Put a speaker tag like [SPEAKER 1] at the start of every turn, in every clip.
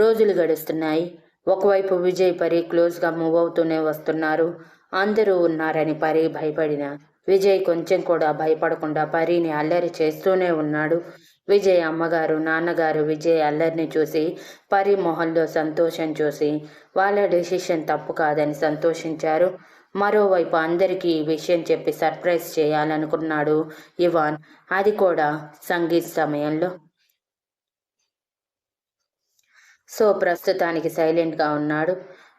[SPEAKER 1] రోజులు గడుస్తున్నాయి. ఒకవైపు విజయ్ పరి క్లోజ్గా మూవ్ అవుతూనే వస్తున్నారు. అందరూ ఉన్నారని పరి భయపడిన విజయ్ కొంచెం కూడా భయపడకుండా పరిని అల్లరి చేస్తూనే ఉన్నాడు. విజయ్ అమ్మగారు నాన్నగారు విజయ్ అల్లరిని చూసి పరి మొహంలో సంతోషం చూసి వాళ్ళ డెసిషన్ తప్పు కాదని సంతోషించారు. మరోవైపు అందరికీ ఈ విషయం చెప్పి సర్ప్రైజ్ చేయాలనుకున్నాడు ఇవాన్. అది కూడా సంగీత్ సమయంలో. సో ప్రస్తుతానికి సైలెంట్గా ఉన్నాడు.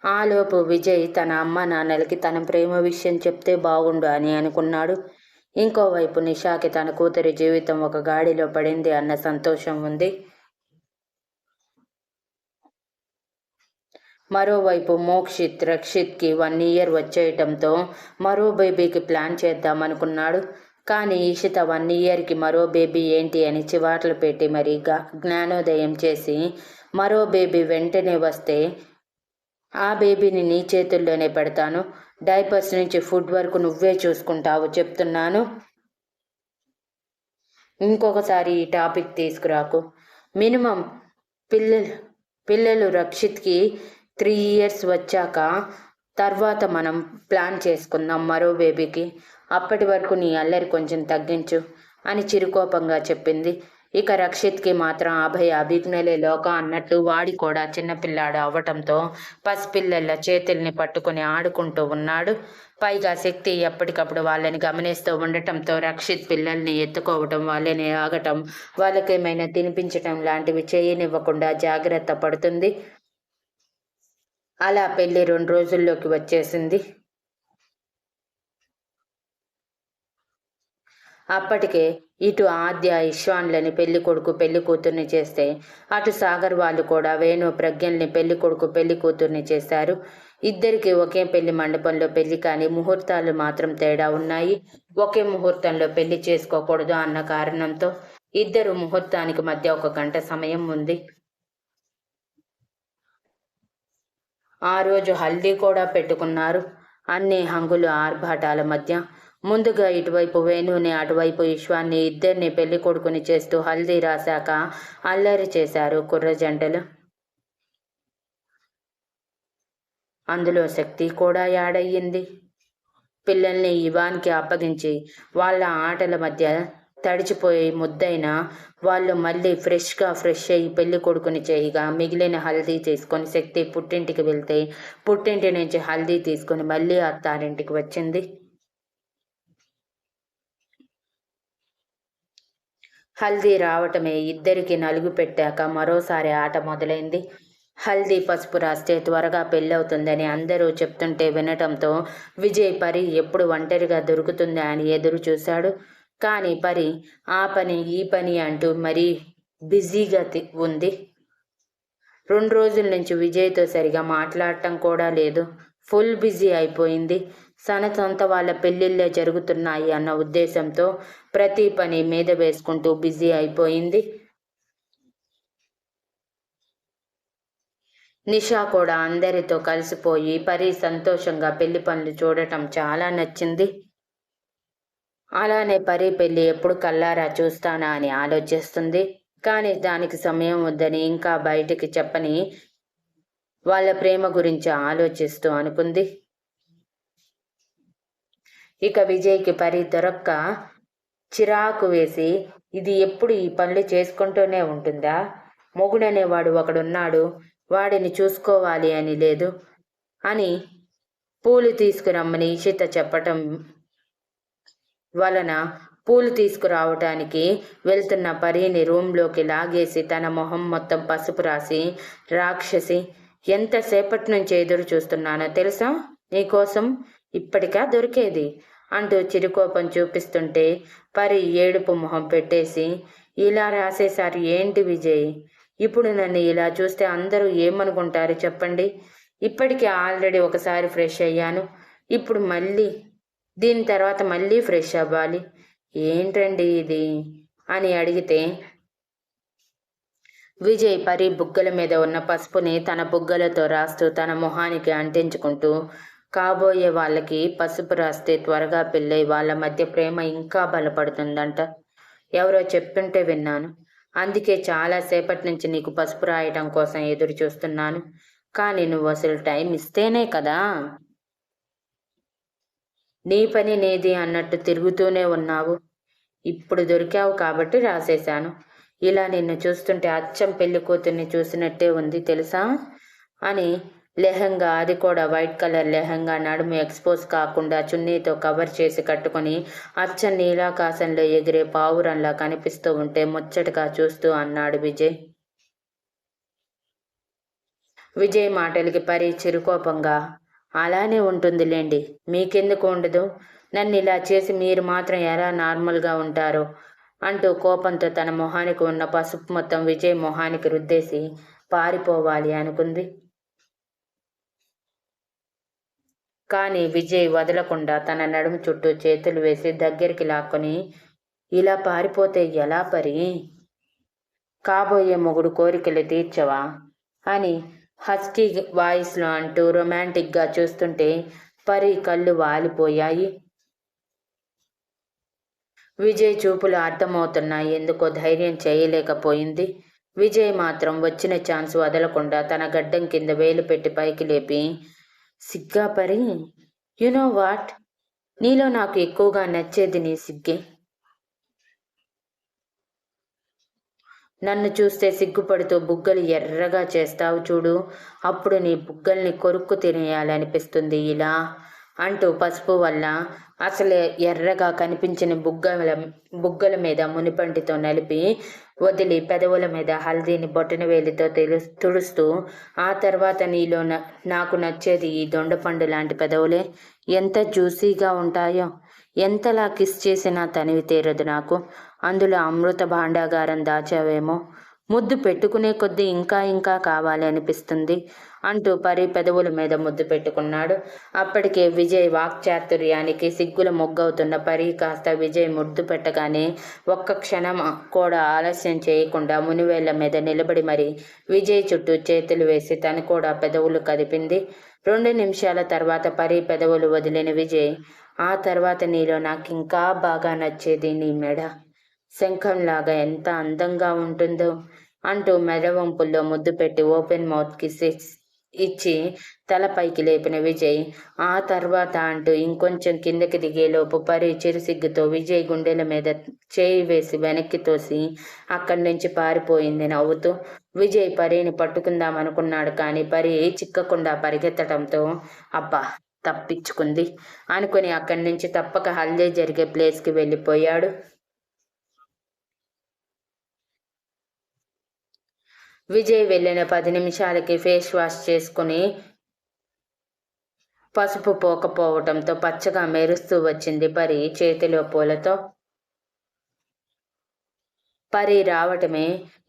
[SPEAKER 1] ఆలోపు విజయ్ తన అమ్మ నాన్నలకి తన ప్రేమ విషయం చెప్తే బాగుండు అని అనుకున్నాడు. ఇంకోవైపు నిషాకి తన కూతురి జీవితం ఒక గాడిలో పడింది అన్న సంతోషం ఉంది. మరోవైపు మోక్షిత్ రక్షిత్కి వన్ ఇయర్ వచ్చేయటంతో మరో బేబీకి ప్లాన్ చేద్దామనుకున్నాడు. కానీ ఈషిత వన్ ఇయర్కి మరో బేబీ ఏంటి అని చివాట్లు పెట్టి మరి జ్ఞానోదయం చేసి మరో బేబీ వెంటనే వస్తే ఆ బేబీని నీ చేతుల్లోనే పెడతాను. డైపర్స్ నుంచి ఫుడ్ వరకు నువ్వే చూసుకుంటావు చెప్తున్నాను. ఇంకొకసారి ఈ టాపిక్ తీసుకురాకు. మినిమం పిల్లలు పిల్లలు రక్షిత్కి త్రీ ఇయర్స్ వచ్చాక తర్వాత మనం ప్లాన్ చేసుకుందాం మరో బేబీకి. అప్పటి వరకు నీ అల్లరి కొంచెం తగ్గించు అని చిరుకోపంగా చెప్పింది. ఇక రక్షిత్కి మాత్రం అభయ అభిజ్ఞలే లోక అన్నట్టు వాడి కూడా చిన్నపిల్లాడు అవ్వటంతో పసిపిల్లల చేతుల్ని పట్టుకుని ఆడుకుంటూ ఉన్నాడు. పైగా శక్తి ఎప్పటికప్పుడు వాళ్ళని గమనిస్తూ ఉండటంతో రక్షిత్ పిల్లల్ని ఎత్తుకోవటం వాళ్ళని ఆగటం వాళ్ళకేమైనా తినిపించటం లాంటివి చేయనివ్వకుండా జాగ్రత్త పడుతుంది. అలా పెళ్ళి రెండు రోజుల్లోకి వచ్చేసింది. అప్పటికే ఇటు ఆద్య ఇష్వాన్లని పెళ్ళి కొడుకు పెళ్ళి కూతుర్ని చేస్తే అటు సాగర్ వాళ్ళు కూడా వేణు ప్రజ్ఞల్ని పెళ్ళి కొడుకు పెళ్ళి కూతుర్ని చేశారు. ఇద్దరికి ఒకే పెళ్ళి మండపంలో పెళ్ళి కానీ ముహూర్తాలు మాత్రం తేడా ఉన్నాయి. ఒకే ముహూర్తంలో పెళ్ళి చేసుకోకూడదు అన్న కారణంతో ఇద్దరు ముహూర్తానికి మధ్య ఒక గంట సమయం ఉంది. ఆ రోజు హల్దీ కూడా పెట్టుకున్నారు. అన్ని హంగులు ఆర్భాటాల మధ్య ముందుగా ఇటువైపు వేణుని అటువైపు విశ్వాన్ని ఇద్దరిని పెళ్ళి కొడుకుని చేస్తూ హల్దీ రాశాక అల్లరి చేశారు కుర్ర జంటలు. అందులో శక్తి కూడా యాడయ్యింది. పిల్లల్ని ఇవాన్కి అప్పగించి వాళ్ళ ఆటల మధ్య తడిచిపోయి ముద్దైన వాళ్ళు మళ్ళీ ఫ్రెష్గా ఫ్రెష్ అయ్యి పెళ్ళి కొడుకుని చేయగా మిగిలిన హల్దీ తీసుకొని శక్తి పుట్టింటికి వెళ్తే పుట్టింటి నుంచి హల్దీ తీసుకొని మళ్ళీ అత్తారింటికి వచ్చింది. హల్దీ రావటమే ఇద్దరికి నలుగు పెట్టాక మరోసారి ఆట మొదలైంది. హల్దీ పసుపు రాస్తే త్వరగా పెళ్ళవుతుందని అందరూ చెప్తుంటే వినటంతో విజయ్ పరి ఎప్పుడు ఒంటరిగా దొరుకుతుందా అని ఎదురు చూశాడు. కానీ పరి ఆ పని ఈ పని అంటూ మరీ బిజీగా తి- ఉంది. రెండు రోజుల నుంచి విజయ్తో సరిగా మాట్లాడటం కూడా లేదు. ఫుల్ బిజీ అయిపోయింది. సన సొంత వాళ్ళ పెళ్ళిళ్ళే జరుగుతున్నాయి అన్న ఉద్దేశంతో ప్రతి పని మీద వేసుకుంటూ బిజీ అయిపోయింది. నిషా కూడా అందరితో కలిసిపోయి పరి సంతోషంగా పెళ్ళి పనులు చూడటం చాలా నచ్చింది. అలానే పరి పెళ్ళి ఎప్పుడు కల్లారా చూస్తానా అని ఆలోచిస్తుంది. కానీ దానికి సమయం వద్దని ఇంకా బయటికి చెప్పని వాళ్ళ ప్రేమ గురించి ఆలోచిస్తూ అనుకుంది. ఇక విజయ్కి పరి దొరక్క చిరాకు వేసి ఇది ఎప్పుడు ఈ పనులు చేసుకుంటూనే ఉంటుందా? మొగుడనేవాడు ఒకడున్నాడు వాడిని చూసుకోవాలి అని లేదు అని పూలు తీసుకురమ్మని ఇషిత చెప్పటం వలన పూలు తీసుకురావటానికి వెళ్తున్న పరీని రూమ్లోకి లాగేసి తన మొహం మొత్తం పసుపు రాసి రాక్షసి ఎంతసేపటి నుంచి ఎదురు చూస్తున్నానో తెలుసా? నీకోసం ఇప్పటికా దొరికేది. అంటూ చిరుకోపం చూపిస్తుంటే పరి ఏడుపు మొహం పెట్టేసి ఇలా రాసేసారు ఏంటి విజయ్? ఇప్పుడు నన్ను ఇలా చూస్తే అందరూ ఏమనుకుంటారు చెప్పండి. ఇప్పటికే ఆల్రెడీ ఒకసారి ఫ్రెష్ అయ్యాను. ఇప్పుడు మళ్ళీ దీని తర్వాత మళ్ళీ ఫ్రెష్ అవ్వాలి. ఏంటండి ఇది? అని అడిగితే విజయ్ పరి బుగ్గల మీద ఉన్న పసుపుని తన బుగ్గలతో రాస్తూ తన మొహానికి అంటించుకుంటూ కాబోయే వాళ్ళకి పసుపు రాస్తే త్వరగా పెళ్ళై వాళ్ళ మధ్య ప్రేమ ఇంకా బలపడుతుందంట. ఎవరో చెప్తుంటే విన్నాను. అందుకే చాలాసేపటి నుంచి నీకు పసుపు రాయటం కోసం ఎదురు చూస్తున్నాను. కానీ నువ్వు అసలు టైం ఇస్తేనే కదా. నీ పని నీది అన్నట్టు తిరుగుతూనే ఉన్నావు. ఇప్పుడు దొరికావు కాబట్టి రాసేశాను. ఇలా నిన్ను చూస్తుంటే అచ్చం పెళ్ళి కూతుర్ని చూసినట్టే ఉంది తెలుసా? అని లెహంగా అది కూడా వైట్ కలర్ లెహంగా నడుము ఎక్స్పోజ్ కాకుండా చున్నీతో కవర్ చేసి కట్టుకుని అచ్చం నీలాకాశంలో ఎగిరే పావురంలా కనిపిస్తూ ఉంటే ముచ్చటగా చూస్తూ అన్నాడు విజయ్. విజయ్ మాటలకి పరి చిరుకోపంగా అలానే ఉంటుందిలేండి మీకెందుకు ఉండదు? నన్ను ఇలా చేసి మీరు మాత్రం ఎలా నార్మల్గా ఉంటారో అంటూ కోపంతో తన మొహానికి ఉన్న పసుపు మొత్తం విజయ్ మొహానికి రుద్దేసి పారిపోవాలి అనుకుంది. కానీ విజయ్ వదలకుండా తన నడుము చుట్టూ చేతులు వేసి దగ్గరికి లాక్కొని ఇలా పారిపోతే ఎలా పరి? కాబోయే మొగుడు కోరికలు తీర్చవా? అని హస్కీ వాయిస్లో అంటూ రొమాంటిక్గా చూస్తుంటే పరి కళ్ళు వాలిపోయాయి. విజయ్ చూపులు అర్థమవుతున్నాయి ఎందుకో ధైర్యం చేయలేకపోయింది. విజయ్ మాత్రం వచ్చిన ఛాన్స్ వదలకుండా తన గడ్డం కింద వేలు పెట్టి పైకి లేపి సిగ్గా పరి వాట్ నీలో నాకు ఎక్కువగా నచ్చేది నీ సిగ్గే. నన్ను చూస్తే సిగ్గుపడుతూ బుగ్గలు ఎర్రగా చేస్తావు చూడు. అప్పుడు నీ బుగ్గల్ని కొరుక్కు తినేయాలనిపిస్తుంది ఇలా అంటూ పసుపు వల్ల అసలే ఎర్రగా కనిపించిన బుగ్గల బుగ్గల మీద మునిపంటితో నలిపి వదిలి పెదవుల మీద హల్దీని బొట్టన వేలితో తెలు తుడుస్తూ ఆ తర్వాత నీలో నాకు నచ్చేది ఈ దొండపండు లాంటి పెదవులే. ఎంత జ్యూసీగా ఉంటాయో ఎంతలా కిస్ చేసినా తనివి తీరదు నాకు. అందులో అమృత భాండాగారం దాచావేమో. ముద్దు పెట్టుకునే కొద్దీ ఇంకా ఇంకా కావాలి అనిపిస్తుంది. అంటూ పరి పెదవుల మీద ముద్దు పెట్టుకున్నాడు. అప్పటికే విజయ్ వాక్చాతుర్యానికి సిగ్గుల మొగ్గవుతున్న పరి కాస్త విజయ్ ముద్దు పెట్టగానే ఒక్క క్షణం కూడా ఆలస్యం చేయకుండా మునివేళ్ళ మీద నిలబడి మరి విజయ్ చుట్టూ చేతులు వేసి తను కూడా పెదవులు కదిపింది. రెండు నిమిషాల తర్వాత పరి పెదవులు వదిలిన విజయ్ ఆ తర్వాత నీలో నాకు ఇంకా బాగా నచ్చేది నీ మెడ. శంఖంలాగా ఎంత అందంగా ఉంటుందో అంటూ మెడవంపుల్లో ముద్దు పెట్టి ఓపెన్ మౌత్ సిక్స్ ఇచ్చి తలపైకి లేపిన విజయ్ ఆ తర్వాత అంటూ ఇంకొంచెం కిందకి దిగేలోపు పరి చిరుసిగ్గుతో విజయ్ గుండెల మీద చేయి వేసి వెనక్కి తోసి అక్కడి నుంచి పారిపోయింది నవ్వుతూ. విజయ్ పరిని పట్టుకుందాం అనుకున్నాడు కానీ పరి చిక్కకుండా పరిగెత్తడంతో అబ్బా తప్పించుకుంది అనుకుని అక్కడి నుంచి తప్పక హల్దీ జరిగే ప్లేస్కి వెళ్ళిపోయాడు. విజయ్ వెళ్ళిన పది నిమిషాలకి ఫేస్ వాష్ చేసుకుని పసుపు పోకపోవటంతో పచ్చగా మెరుస్తూ వచ్చింది పరి చేతిలో పూలతో. పరి రావటమే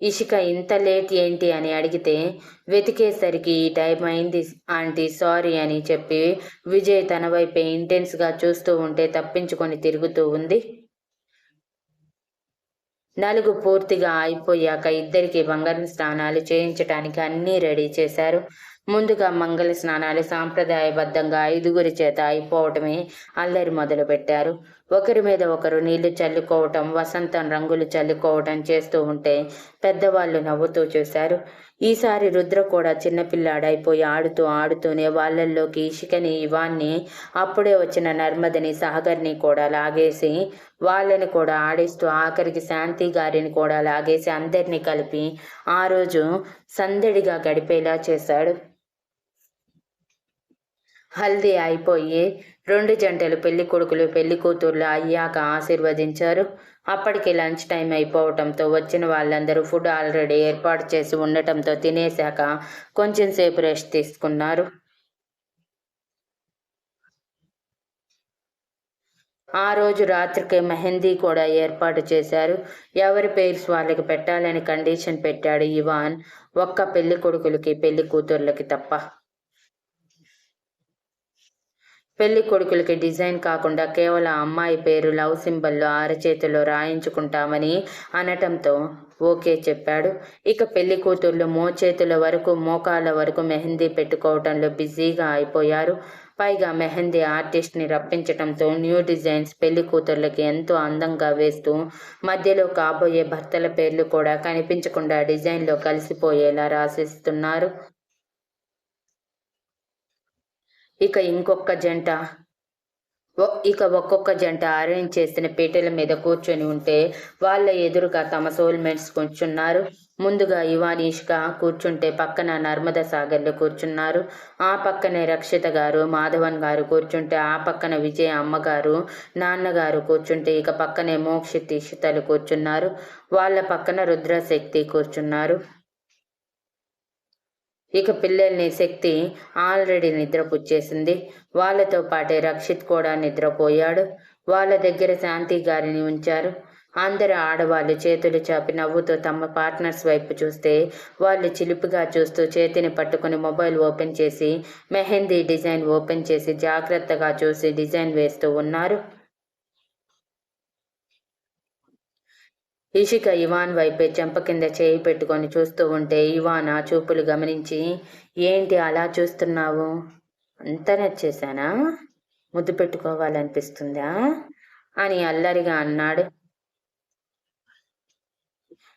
[SPEAKER 1] ఇషిక ఇంత లేట్ ఏంటి అని అడిగితే వెతికేసరికి ఈ టైం అయింది ఆంటీ సారీ అని చెప్పి విజయ్ తన వైపే ఇంటెన్స్గా చూస్తూ ఉంటే తప్పించుకొని తిరుగుతూ ఉంది. నలుగు పూర్తిగా అయిపోయాక ఇద్దరికి బంగారం స్నానాలు చేయించటానికి అన్నీ రెడీ చేశారు. ముందుగా మంగళ స్నానాలు సాంప్రదాయబద్ధంగా ఐదుగురి చేత అయిపోవటమే అల్లరి మొదలుపెట్టారు. ఒకరి మీద ఒకరు నీళ్ళు చల్లుకోవటం వసంతం రంగులు చల్లుకోవటం చేస్తూ ఉంటే పెద్దవాళ్ళు నవ్వుతూ చూశారు. ఈసారి రుద్ర కూడా చిన్నపిల్లాడైపోయి ఆడుతూ ఆడుతూనే వాళ్ళల్లోకి ఇషికని ఇవాన్ని అప్పుడే వచ్చిన నర్మదని సహగర్ని కూడా లాగేసి వాళ్ళని కూడా ఆడిస్తూ ఆఖరికి శాంతి గారిని కూడా లాగేసి అందరినీ కలిపి ఆ రోజు సందడిగా గడిపేలా చేశాడు. హల్దీ అయిపోయి రెండు జంటలు పెళ్ళి కొడుకులు పెళ్ళి కూతుర్లు అయ్యాక ఆశీర్వదించారు. అప్పటికి లంచ్ టైం అయిపోవటంతో వచ్చిన వాళ్ళందరూ ఫుడ్ ఆల్రెడీ ఏర్పాటు చేసి ఉండటంతో తినేశాక కొంచెం సేపు రెస్ట్ తీసుకున్నారు. ఆ రోజు రాత్రికి మెహందీ కూడా ఏర్పాటు చేశారు. ఎవరి పేర్స్ వాళ్ళకి పెట్టాలని కండిషన్ పెట్టాడు ఇవాన్. ఒక్క పెళ్ళి కొడుకులకి పెళ్ళి కూతుర్లకి తప్ప. పెళ్ళి కొడుకులకి డిజైన్ కాకుండా కేవలం అమ్మాయి పేరు లవ్ సింబల్లో అరచేతిలో రాయించుకుంటామని అనటంతో ఓకే చెప్పాడు. ఇక పెళ్ళి కూతుర్లు మోచేతుల వరకు మోకాళ్ళ వరకు మెహందీ పెట్టుకోవటంలో బిజీగా అయిపోయారు. పైగా మెహందీ ఆర్టిస్ట్ని రప్పించడంతో న్యూ డిజైన్స్ పెళ్ళి కూతుర్లకి ఎంతో అందంగా వేస్తూ మధ్యలో కాబోయే భర్తల పేర్లు కూడా కనిపించకుండా డిజైన్లో కలిసిపోయేలా రాసిస్తున్నారు. ఇక ఇంకొక జంట ఇక ఒక్కొక్క జంట అరేంజ్ చేసిన పీటల మీద కూర్చొని ఉంటే వాళ్ళ ఎదురుగా తమ సోల్మేట్స్ కూర్చున్నారు. ముందుగా ఇవానీష్క కూర్చుంటే పక్కన నర్మద సాగర్లు కూర్చున్నారు. ఆ పక్కనే రక్షిత గారు మాధవన్ గారు కూర్చుంటే ఆ పక్కన విజయ అమ్మగారు నాన్నగారు కూర్చుంటే ఇక పక్కనే మోక్షిత్ ఇషితలు కూర్చున్నారు. వాళ్ళ పక్కన రుద్రశక్తి కూర్చున్నారు. ఇక పిల్లల్ని శక్తి ఆల్రెడీ నిద్రపుచ్చేసింది. వాళ్ళతో పాటే రక్షిత్ కూడా నిద్రపోయాడు. వాళ్ళ దగ్గర శాంతి గారిని ఉంచారు. అందరు ఆడవాళ్ళు చేతులు చాపి నవ్వుతూ తమ పార్ట్నర్స్ వైపు చూస్తే వాళ్ళు చిలిపిగా చూస్తూ చేతిని పట్టుకుని మొబైల్ ఓపెన్ చేసి మెహందీ డిజైన్ ఓపెన్ చేసి జాగ్రత్తగా చూసి డిజైన్ వేస్తూ ఉన్నారు. ఇషిక ఇవాన్ వైపే చెంప కింద చేయి పెట్టుకొని చూస్తూ ఉంటే ఇవాన్ ఆ చూపులు గమనించి ఏంటి అలా చూస్తున్నావు? అంత నచ్చేశానా? ముద్దు పెట్టుకోవాలనిపిస్తుందా? అని అల్లరిగా అన్నాడు.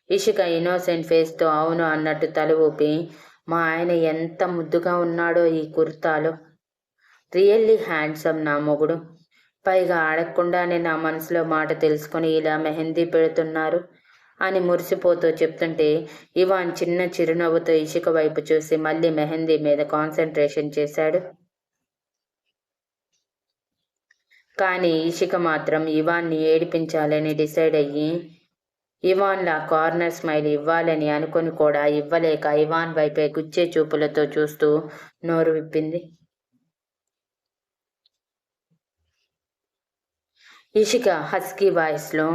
[SPEAKER 1] ఇషిక ఇన్నోసెంట్ ఫేస్తో అవును అన్నట్టు తల ఊపి మా ఆయన ఎంత ముద్దుగా ఉన్నాడో ఈ కుర్తాలో. రియల్లీ హ్యాండ్సమ్ నా మొగుడు. పైగా అడగకుండానే నా మనసులో మాట తెలుసుకొని ఇలా మెహందీ పెడుతున్నారు అని మురిసిపోతూ చెప్తుంటే ఇవాన్ చిన్న చిరునవ్వుతో ఇషిక వైపు చూసి మళ్ళీ మెహందీ మీద కాన్సన్ట్రేషన్ చేశాడు. కానీ ఇషిక మాత్రం ఇవాన్ని ఏడిపించాలని డిసైడ్ అయ్యి ఇవాన్లా కార్నర్ స్మైల్ ఇవ్వాలని అనుకొని కూడా ఇవ్వలేక ఇవాన్ వైపే గుచ్చే చూపులతో చూస్తూ నోరు విప్పింది. ఇషిక హస్కీ వాయిస్లో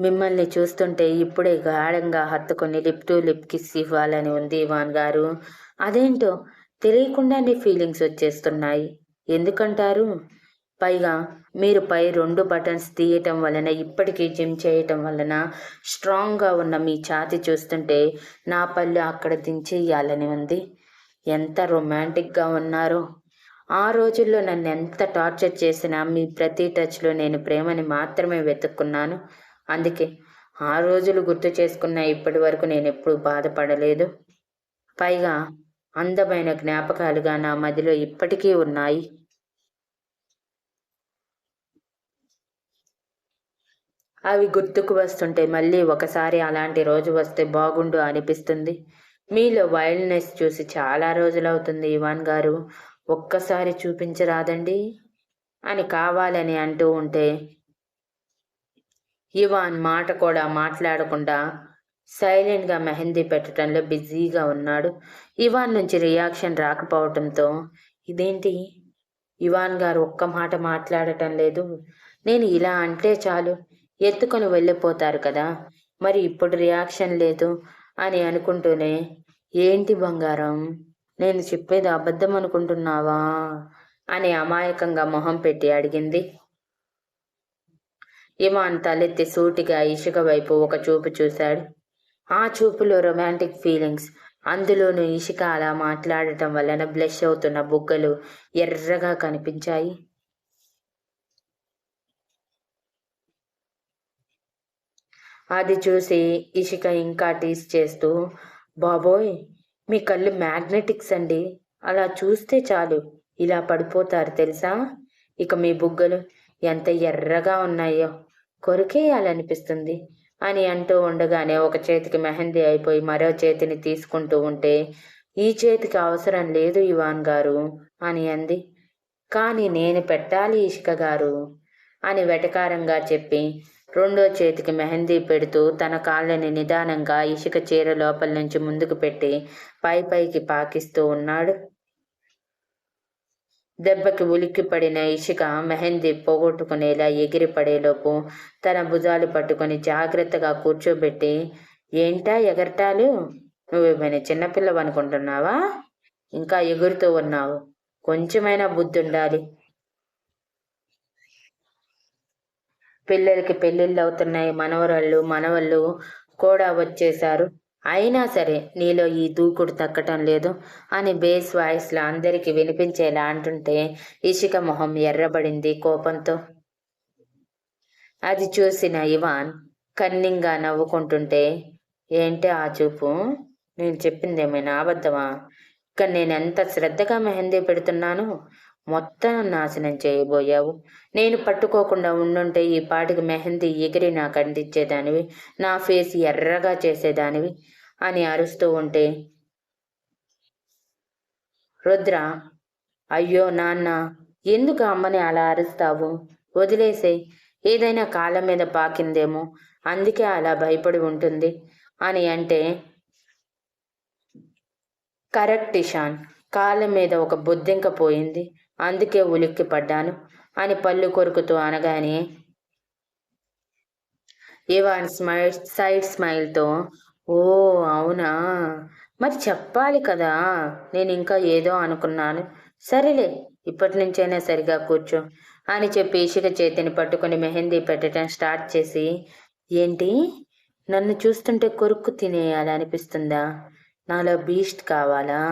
[SPEAKER 1] మిమ్మల్ని చూస్తుంటే ఇప్పుడే గాఢంగా హత్తుకొని లిప్ టు లిప్ కిస్ ఇవ్వాలని ఉంది ఇవాన్ గారు. అదేంటో తెలియకుండానే ఫీలింగ్స్ వచ్చేస్తున్నాయి. ఎందుకంటారు? పైగా మీరు పై రెండు బటన్స్ తీయటం వలన ఇప్పటికీ జిమ్ చేయటం వలన స్ట్రాంగ్గా ఉన్న మీ ఛాతి చూస్తుంటే నా పళ్ళు అక్కడ దించేయాలని ఉంది. ఎంత రొమాంటిక్గా ఉన్నారో. ఆ రోజుల్లో నన్ను ఎంత టార్చర్ చేసినా మీ ప్రతి టచ్లో నేను ప్రేమని మాత్రమే వెతుక్కున్నాను. అందుకే ఆ రోజులు గుర్తు చేసుకున్న ఇప్పటి వరకు నేను ఎప్పుడూ బాధపడలేదు. పైగా అందమైన జ్ఞాపకాలుగా నా మదిలో ఇప్పటికీ ఉన్నాయి. అవి గుర్తుకు వస్తుంటే మళ్ళీ ఒకసారి అలాంటి రోజు వస్తే బాగుండు అనిపిస్తుంది. మీలో వైల్డ్నెస్ చూసి చాలా రోజులవుతుంది ఇవాన్ గారు. ఒక్కసారి చూపించరాదండి అని కావాలని అంటూ ఉంటే ఇవాన్ మాట కూడా మాట్లాడకుండా సైలెంట్గా మెహందీ పెట్టడంలో బిజీగా ఉన్నాడు. ఇవాన్ నుంచి రియాక్షన్ రాకపోవటంతో ఇదేంటి? ఇవాన్ గారు ఒక్క మాట మాట్లాడటం లేదు. నేను ఇలా అంటే చాలు ఎత్తుకొని వెళ్ళిపోతారు కదా మరి ఇప్పుడు రియాక్షన్ లేదు అని అనుకుంటూనే ఏంటి బంగారం? నేను చెప్పేది అబద్ధం అనుకుంటున్నావా అని అమాయకంగా మొహం పెట్టి అడిగింది. ఇమాన్ తలెత్తి సూటిగా ఇసుక వైపు ఒక చూపు చూశాడు. ఆ చూపులో రొమాంటిక్ ఫీలింగ్స్. అందులోనూ ఇషిక అలా మాట్లాడటం వలన బ్లష్ అవుతున్న బుగ్గలు ఎర్రగా కనిపించాయి. అది చూసి ఇషిక ఇంకా టీస్ చేస్తూ బాబోయ్ మీ కళ్ళు మ్యాగ్నెటిక్స్ అండి. అలా చూస్తే చాలు. ఇలా పడిపోతారు తెలుసా? ఇక మీ బుగ్గలు ఎంత ఎర్రగా ఉన్నాయో. కొరికేయాలనిపిస్తుంది. అని అంటూ ఉండగానే ఒక చేతికి మెహందీ అయిపోయి మరో చేతిని తీసుకుంటూ ఉంటే ఈ చేతికి అవసరం లేదు ఇవాన్ గారు అని అంది. కానీ నేను పెట్టాలి ఇషిక గారు అని వెటకారంగా చెప్పి రెండో చేతికి మెహందీ పెడుతూ తన కాళ్ళని నిదానంగా ఇసుక చీర లోపల నుంచి ముందుకు పెట్టి పై పైకి పాకిస్తూ ఉన్నాడు. దెబ్బకి ఉలిక్కి పడిన ఇసుక మెహందీ పోగొట్టుకునేలా ఎగిరిపడేలోపు తన భుజాలు పట్టుకొని జాగ్రత్తగా కూర్చోబెట్టి ఏంటా ఎగరటాలు? నువ్వేమైనా చిన్నపిల్లవనుకుంటున్నావా ఇంకా ఎగురుతూ ఉన్నావు. కొంచెమైనా బుద్ధి ఉండాలి పిల్లలకి పెళ్ళిళ్ళు అవుతున్నాయి. మనవరాళ్ళు మనవళ్ళు కూడా వచ్చేశారు. అయినా సరే నీలో ఈ దూకుడు తక్కటం లేదు అని బేస్ వాయిస్లో అందరికీ వినిపించేలా అంటుంటే ఇషిక మొహం ఎర్రబడింది కోపంతో. అది చూసిన ఇవాన్ కన్నింగా నవ్వుకుంటుంటే ఏంటి ఆ చూపు? నేను చెప్పిందేమైనా అబద్ధమా? ఇక్కడ నేను ఎంత శ్రద్ధగా మెహందీ పెడుతున్నాను? మొత్తం నాశనం చేయబోయావు. నేను పట్టుకోకుండా ఉండుంటే ఈ పాటికి మెహందీ ఎగిరి నాకు అందించేదానివి నా ఫేస్ ఎర్రగా చేసేదానివి అని అరుస్తూ ఉంటే రుద్ర అయ్యో నాన్న ఎందుకు అమ్మని అలా అరుస్తావు? వదిలేసే ఏదైనా కాళ్ళ మీద పాకిందేమో అందుకే అలా భయపడి ఉంటుంది అని అంటే కరెక్ట్ ఇషాన్ కాళ్ళ మీద ఒక బొద్దింక పోయింది. అందుకే ఉలిక్కి పడ్డాను అని పళ్ళు కొరుకుతూ అనగానే ఇవాన్ స్మైల్ సైడ్ స్మైల్తో ఓ అవునా? మరి చెప్పాలి కదా నేను ఇంకా ఏదో అనుకున్నాను. సరేలే ఇప్పటి నుంచైనా సరిగా కూర్చో అని చెప్పి ఇషిక చేతిని పట్టుకుని మెహందీ పెట్టడం స్టార్ట్ చేసి ఏంటి? నన్ను చూస్తుంటే కొరుక్కు తినేయాలనిపిస్తుందా? నాలో బీస్ట్ కావాలా?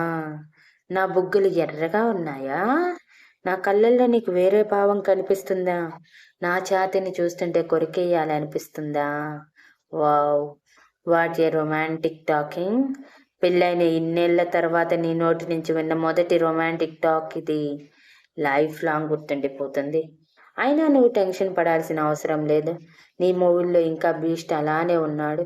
[SPEAKER 1] నా బుగ్గలు ఎర్రగా ఉన్నాయా? నా కళ్ళల్లో నీకు వేరే భావం కనిపిస్తుందా? నా ఛాతిని చూస్తుంటే కొరికేయాలనిపిస్తుందా wow what a romantic talking. పెళ్ళైన ఇన్నేళ్ళ తర్వాత నీ నోటి నుంచి విన్న మొదటి రొమాంటిక్ టాక్ ఇది. లైఫ్ లాంగ్ గుర్తుండిపోతుంది. అయినా నువ్వు టెన్షన్ పడాల్సిన అవసరం లేదు. నీ మూవీల్లో ఇంకా బీస్ట్ అలానే ఉన్నాడు.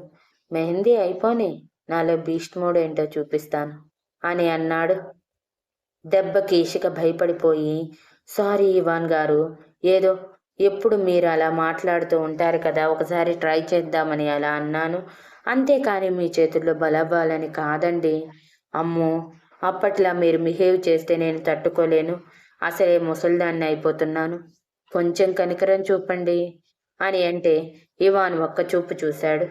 [SPEAKER 1] మెహందీ అయిపోని నాలో బీస్ట్ మూడ్ ఏంటో చూపిస్తాను అని అన్నాడు. దెబ్బకి ఇషిక భయపడిపోయి సారీ ఇవాన్ గారు ఏదో ఎప్పుడు మీరు అలా మాట్లాడుతూ ఉంటారు కదా ఒకసారి ట్రై చేద్దామని అలా అన్నాను. అంతేకాని మీ చేతుల్లో బలబాలని కాదండి. అమ్మో అప్పట్లా మీరు బిహేవ్ చేస్తే నేను తట్టుకోలేను. అసలే ముసల్దాన్ని అయిపోతున్నాను. కొంచెం కనికరం చూపండి అని అంటే ఇవాన్ ఒక్క చూపు చూశాడు.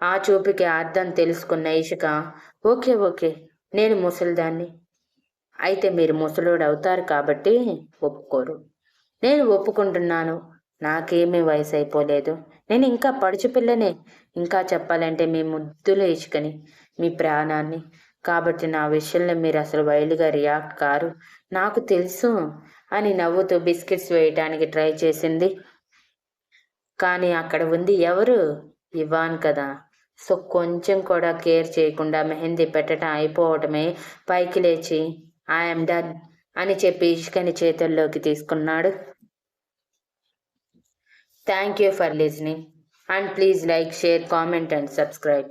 [SPEAKER 1] ఆ చూపుకి అర్థం తెలుసుకున్న ఇషిక ఓకే ఓకే నేను ముసలిదాన్ని. అయితే మీరు ముసలోడు అవుతారు కాబట్టి ఒప్పుకోరు. నేను ఒప్పుకుంటున్నాను. నాకేమీ వయసు అయిపోలేదు నేను ఇంకా పడుచు పిల్లనే. ఇంకా చెప్పాలంటే మీ ముద్దులు ఇచ్చుకొని మీ ప్రాణాన్ని. కాబట్టి నా విషయంలో మీరు అసలు వైల్డ్గా రియాక్ట్ కారు. నాకు తెలుసు అని నవ్వుతూ బిస్కెట్స్ వేయటానికి ట్రై చేసింది. కానీ అక్కడ ఉంది ఎవరు? ఇవాన్ కదా. సో కొంచెం కూడా కేర్ చేయకుండా మెహందీ పెట్టడం అయిపోవటమే. పైకి లేచి ఐఎమ్ డన్ అని చెప్పి ఇష్కని చేతుల్లోకి తీసుకున్నాడు. Thank you for listening and please like share comment and subscribe.